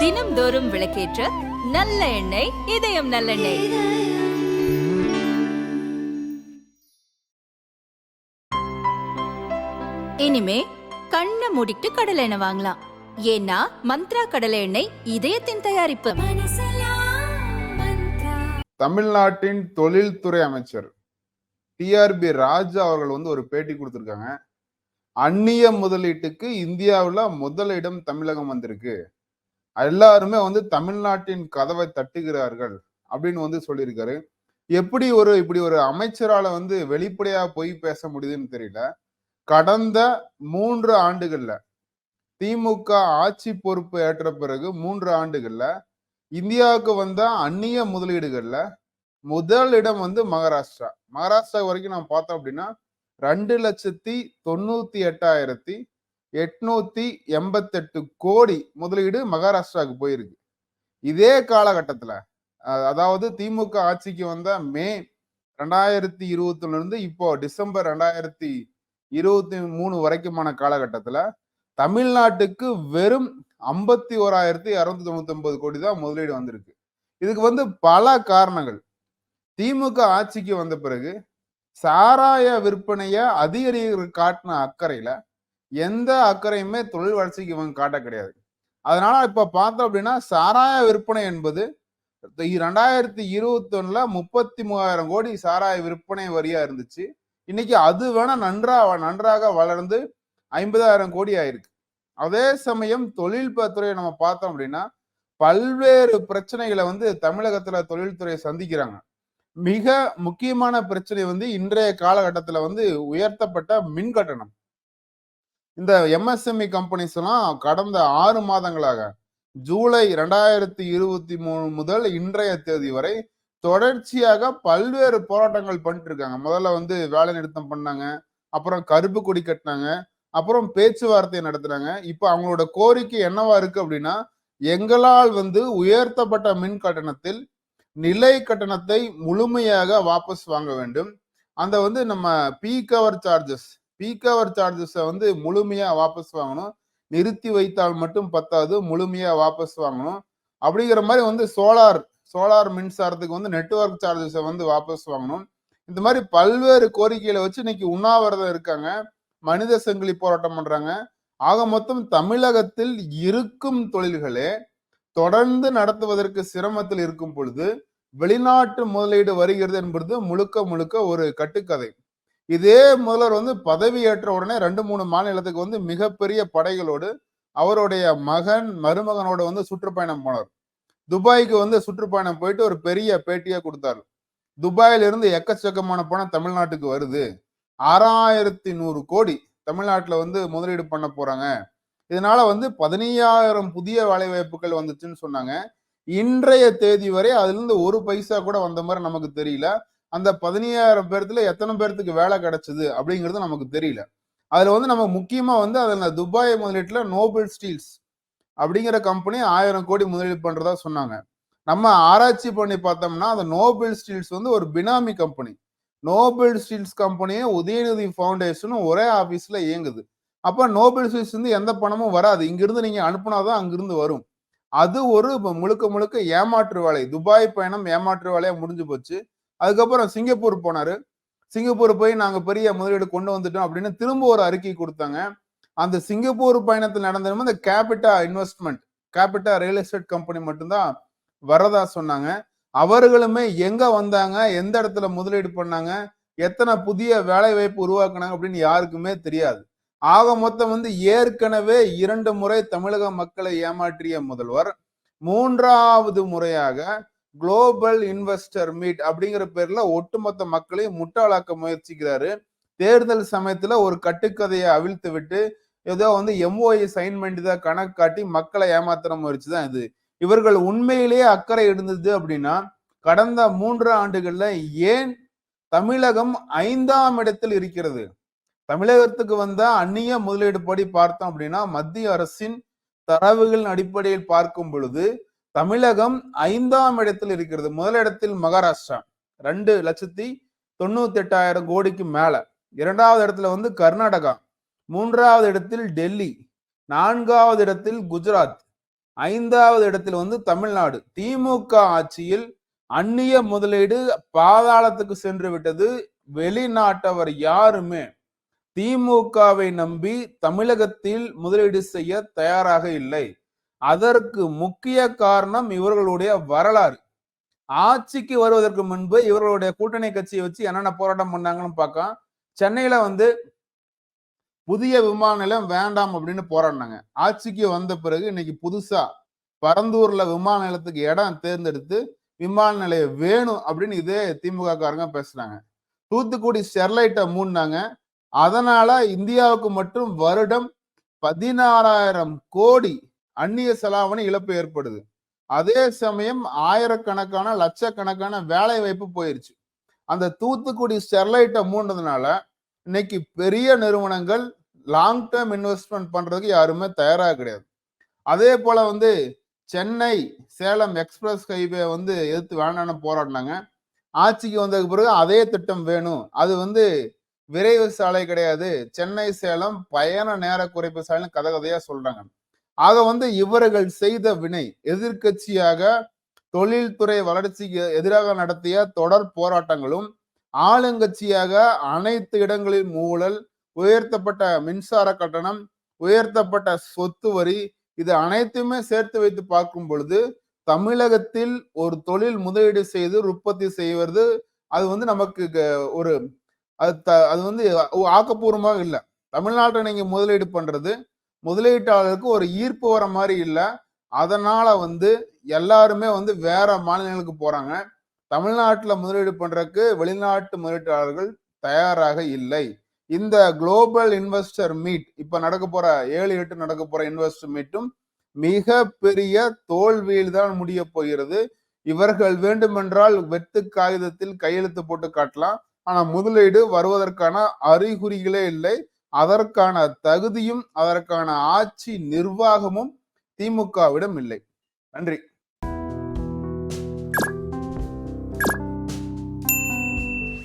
தினம்தோறும் விளக்கேற்ற நல்ல எண்ணெய் இதயம் நல்லெண்ணெய். இனிமே கண்ணை மூடிட்டு கடலை எண்ணெய் வாங்கலாம். ஏன்னா மந்த்ரா கடலை எண்ணெய் இதயத்தின் தயாரிப்பு. தமிழ்நாட்டின் தொழில்துறை அமைச்சர் டிஆர்பி ராஜா அவர்கள் வந்து ஒரு பேட்டி கொடுத்திருக்காங்க. அந்நிய முதலீட்டுக்கு இந்தியாவுல முதலிடம் தமிழகம் வந்திருக்கு. எல்லாருமே வந்து தமிழ்நாட்டின் கதவை தட்டுகிறார்கள் அப்படின்னு வந்து சொல்லியிருக்காரு. எப்படி ஒரு இப்படி ஒரு அமைச்சரால வந்து வெளிப்படையா போய் பேச முடியுதுன்னு தெரியல. கடந்த மூன்று ஆண்டுகள்ல திமுக ஆட்சி பொறுப்பு ஏற்ற பிறகு மூன்று ஆண்டுகள்ல இந்தியாவுக்கு வந்த அந்நிய முதலீடுகள்ல முதல் இடம் வந்து மகாராஷ்டிரா. மகாராஷ்டிரா வரைக்கும் நான் பார்த்தோம் அப்படின்னா ரெண்டு லட்சத்தி தொண்ணூத்தி எட்டாயிரத்தி எட்நூத்தி எண்பத்தெட்டு கோடி முதலீடு மகாராஷ்டிராவுக்கு போயிருக்கு. இதே காலகட்டத்தில் அதாவது திமுக ஆட்சிக்கு வந்த மே ரெண்டாயிரத்தி இருபத்தி இருந்து இப்போ டிசம்பர் ரெண்டாயிரத்தி இருபத்தி மூணு வரைக்குமான காலகட்டத்தில் தமிழ்நாட்டுக்கு வெறும் ஐம்பத்தி ஓராயிரத்தி இரநூத்தி தொண்ணூத்தி ஒன்பது கோடி தான் முதலீடு வந்திருக்கு. இதுக்கு வந்து பல காரணங்கள். திமுக ஆட்சிக்கு வந்த பிறகு சாராய விற்பனையை அதிகரிக்க காட்டின அக்கறையில எந்த அக்கறையுமே தொழில் வளர்ச்சிக்கு இவங்க காட்ட கிடையாது. அதனால இப்ப பார்த்தோம் அப்படின்னா சாராய விற்பனை என்பது ரெண்டாயிரத்தி இருபத்தி ஒண்ணுல முப்பத்தி மூவாயிரம் கோடி சாராய விற்பனை வரியா இருந்துச்சு. இன்னைக்கு அது வேணா நன்றா நன்றாக வளர்ந்து ஐம்பதாயிரம் கோடி ஆயிருக்கு. அதே சமயம் தொழில்துறையை நம்ம பார்த்தோம் அப்படின்னா பல்வேறு பிரச்சனைகளை வந்து தமிழகத்துல தொழில்துறையை சந்திக்கிறாங்க. மிக முக்கியமான பிரச்சனை வந்து இன்றைய காலகட்டத்துல வந்து உயர்த்தப்பட்ட மின் கட்டணம். இந்த எம்எஸ்எம்இ கம்பெனிஸ் எல்லாம் கடந்த ஆறு மாதங்களாக ஜூலை ரெண்டாயிரத்தி இருபத்தி மூணு முதல் இன்றைய தேதி வரை தொடர்ச்சியாக பல்வேறு போராட்டங்கள் பண்ணிட்டு இருக்காங்க முதல்ல வந்து வேலை நிறுத்தம் பண்ணாங்க அப்புறம் கருப்பு கொடி கட்டினாங்க அப்புறம் பேச்சுவார்த்தை நடத்துனாங்க. இப்போ அவங்களோட கோரிக்கை என்னவா இருக்கு அப்படின்னா எங்களால் வந்து உயர்த்தப்பட்ட மின் கட்டணத்தில் நிலை கட்டணத்தை முழுமையாக வாபஸ் வாங்க வேண்டும். அந்த வந்து நம்ம peak hour charges peak hour சார்ஜஸை வந்து முழுமையா வாபஸ் வாங்கணும். நிறுத்தி வைத்தால் மட்டும் பத்தாது முழுமையா வாபஸ் வாங்கணும். அப்படிங்கிற மாதிரி வந்து சோலார் சோலார் மின்சாரத்துக்கு வந்து நெட்வொர்க் சார்ஜஸை வந்து வாபஸ் வாங்கணும். இந்த மாதிரி பல்வேறு கோரிக்கைகளை வச்சு இன்னைக்கு உண்ணாவிரதம் இருக்காங்க. மனித சங்கிலி போராட்டம் பண்றாங்க. ஆக மொத்தம் தமிழகத்தில் இருக்கும் தொழில்களே தொடர்ந்து நடத்துவதற்கு சிரமத்தில் இருக்கும் பொழுது வெளிநாட்டு முதலீடு வருகிறது என்பது முழுக்க முழுக்க ஒரு கட்டுக்கதை. இதே முதல்வர் வந்து பதவி ஏற்ற உடனே ரெண்டு மூணு மாநிலத்துக்கு வந்து மிகப்பெரிய படைகளோடு அவருடைய மகன் மருமகனோட வந்து சுற்றுப்பயணம் போனார். துபாய்க்கு வந்து சுற்றுப்பயணம் போயிட்டு ஒரு பெரிய பேட்டியா கொடுத்தாரு. துபாயில இருந்து எக்கச்சக்கமான பணம் தமிழ்நாட்டுக்கு வருது. ஆறாயிரத்தி நூறு கோடி தமிழ்நாட்டில் வந்து முதலீடு பண்ண போறாங்க. இதனால வந்து பதினையாயிரம் புதிய வேலை வாய்ப்புகள் வந்துச்சுன்னு சொன்னாங்க. இன்றைய தேதி வரை அதுலேருந்து ஒரு பைசா கூட வந்த மாதிரி நமக்கு தெரியல. அந்த பதினையாயிரம் பேர்த்துல எத்தனை பேர்த்துக்கு வேலை கிடைச்சது அப்படிங்கிறது நமக்கு தெரியல. அதுல வந்து நம்ம முக்கியமா வந்து அதுல துபாய் முதலீட்டுல நோபல் ஸ்டீல்ஸ் அப்படிங்கிற கம்பெனி ஆயிரம் கோடி முதலீடு பண்றதா சொன்னாங்க. நம்ம ஆராய்ச்சி பண்ணி பார்த்தோம்னா அந்த நோபல் ஸ்டீல்ஸ் வந்து ஒரு பினாமி கம்பெனி. நோபல் ஸ்டீல்ஸ் கம்பெனியும் உதயநிதி ஃபவுண்டேஷனும் ஒரே ஆபீஸ்ல இயங்குது. அப்ப நோபல் ஸ்டீல்ஸ் வந்து எந்த பணமும் வராது. இங்கிருந்து நீங்க அனுப்புனாதான் அங்கிருந்து வரும். அது ஒரு முழுக்க முழுக்க ஏமாற்று வேலை. துபாய் பயணம் ஏமாற்று வேலையா முடிஞ்சு போச்சு. அதுக்கப்புறம் சிங்கப்பூர் போனாரு. சிங்கப்பூர் போய் நாங்க பெரிய முதலீடு கொண்டு வந்துட்டோம் அப்படின்னு திரும்ப ஒரு அறிக்கை கொடுத்தாங்க. அந்த சிங்கப்பூர் பயணத்தில் நடந்தது இந்த Capita investment Capita real estate company மட்டும்தான் வரதா சொன்னாங்க. அவர்களுமே எங்க வந்தாங்க எந்த இடத்துல முதலீடு பண்ணாங்க எத்தனை புதிய வேலை வாய்ப்பு உருவாக்குனாங்க அப்படின்னு யாருக்குமே தெரியாது. ஆக மொத்தம் வந்து ஏற்கனவே இரண்டு முறை தமிழக மக்களை ஏமாற்றிய முதல்வர் மூன்றாவது முறையாக குளோபல் இன்வெஸ்டர் மீட் அப்படிங்கிற பேர்ல ஒட்டுமொத்த மக்களையும் முட்டாளாக்க முயற்சிக்கிறாரு. தேர்தல் சமயத்துல ஒரு கட்டுக்கதையை அவிழ்த்து விட்டு ஏதோ வந்து எம்ஓஐ சைன் பண்ணிதான் கணக்கு காட்டி மக்களை ஏமாத்துற முயற்சி தான் இது. இவர்கள் உண்மையிலேயே அக்கறை இருந்தது அப்படின்னா கடந்த மூன்று ஆண்டுகள்ல ஏன் தமிழகம் ஐந்தாம் இடத்தில் இருக்கிறது? தமிழகத்துக்கு வந்த அந்நிய முதலீடு படி பார்த்தோம் அப்படின்னா மத்திய அரசின் தரவுகளின் அடிப்படையில் பார்க்கும் பொழுது தமிழகம் ஐந்தாம் இடத்தில் இருக்கிறது. முதலிடத்தில் மகாராஷ்டிரா. ரெண்டு லட்சத்தி தொண்ணூத்தி எட்டாயிரம் கோடிக்கு மேல. இரண்டாவது இடத்துல வந்து கர்நாடகா. மூன்றாவது இடத்தில் டெல்லி. நான்காவது இடத்தில் குஜராத். ஐந்தாவது இடத்தில் வந்து தமிழ்நாடு. திமுக ஆட்சியில் அந்நிய முதலீடு பாதாளத்துக்கு சென்று விட்டது. வெளிநாட்டவர் யாருமே திமுகவை நம்பி தமிழகத்தில் முதலீடு செய்ய தயாராக இல்லை. அதற்கு முக்கிய காரணம் இவர்களுடைய வரலாறு. ஆட்சிக்கு வருவதற்கு முன்பு இவர்களுடைய கூட்டணி கட்சியை வச்சு என்னென்ன போராட்டம் பண்ணாங்கன்னு பார்க்க சென்னையில வந்து புதிய விமான நிலையம் வேண்டாம் அப்படின்னு போராடினாங்க. ஆட்சிக்கு வந்த பிறகு இன்னைக்கு புதுசா பரந்தூர்ல விமான நிலையத்துக்கு இடம் தேர்ந்தெடுத்து விமான நிலையம் வேணும் அப்படின்னு இதே திமுக காரங்க பேசுறாங்க. தூத்துக்குடி ஸ்டெர்லைட்டை மூடினாங்க. அதனால இந்தியாவுக்கு மட்டும் வருடம் பதினாறாயிரம் கோடி அந்நிய செலாவணி இழப்பு ஏற்படுது. அதே சமயம் ஆயிரக்கணக்கான லட்சக்கணக்கான வேலை வாய்ப்பு போயிருச்சு. அந்த தூத்துக்குடி ஸ்டெர்லைட்டை மூன்றதுனால இன்னைக்கு பெரிய நிறுவனங்கள் லாங் டேர்ம் இன்வெஸ்ட்மெண்ட் பண்றதுக்கு யாருமே தயாராக கிடையாது. அதே போல வந்து சென்னை சேலம் எக்ஸ்பிரஸ் ஹைவே வந்து எதிர்த்து வேண்டாம்னு போராடினாங்க. ஆட்சிக்கு வந்ததுக்கு பிறகு அதே திட்டம் வேணும். அது வந்து விரைவு சாலை கிடையாது. சென்னை சேலம் பயண நேர குறைப்பு சாலைன்னு கதை கதையா சொல்றாங்க. ஆக வந்து இவர்கள் செய்த வினை எதிர்க்கட்சியாக தொழில்துறை வளர்ச்சிக்கு எதிராக நடத்திய தொடர் போராட்டங்களும் ஆளுங்கட்சியாக அனைத்து இடங்களில் ஊழல் உயர்த்தப்பட்ட மின்சார கட்டணம் உயர்த்தப்பட்ட சொத்து வரி இது அனைத்துமே சேர்த்து வைத்து பார்க்கும் பொழுது தமிழகத்தில் ஒரு தொழில் முதலீடு செய்து உற்பத்தி செய்வது அது வந்து நமக்கு க- ஒரு அது த- அது வந்து ஆக்கப்பூர்வமாக இல்லை. தமிழ்நாட்டில் நீங்க முதலீடு பண்றது முதலீட்டாளருக்கு ஒரு ஈர்ப்பு வர மாதிரி இல்லை. அதனால வந்து எல்லாருமே வந்து வேற மாநிலங்களுக்கு போறாங்க. தமிழ்நாட்டில் முதலீடு பண்றதுக்கு வெளிநாட்டு முதலீட்டாளர்கள் தயாராக இல்லை. இந்த குளோபல் இன்வெஸ்டர் மீட் இப்ப நடக்க போற ஏழு எட்டு நடக்க போற இன்வெஸ்டர் மீட்டும் மிக பெரிய தோல்வியில் தான் முடிய போகிறது. இவர்கள் வேண்டுமென்றால் வெத்து காகிதத்தில் கையெழுத்து போட்டு காட்டலாம். ஆனா முதலீடு வருவதற்கான அறிகுறிகளே இல்லை. அதற்கான தகுதியும் அதற்கான ஆட்சி நிர்வாகமும் திமுகவிடம் இல்லை. நன்றி.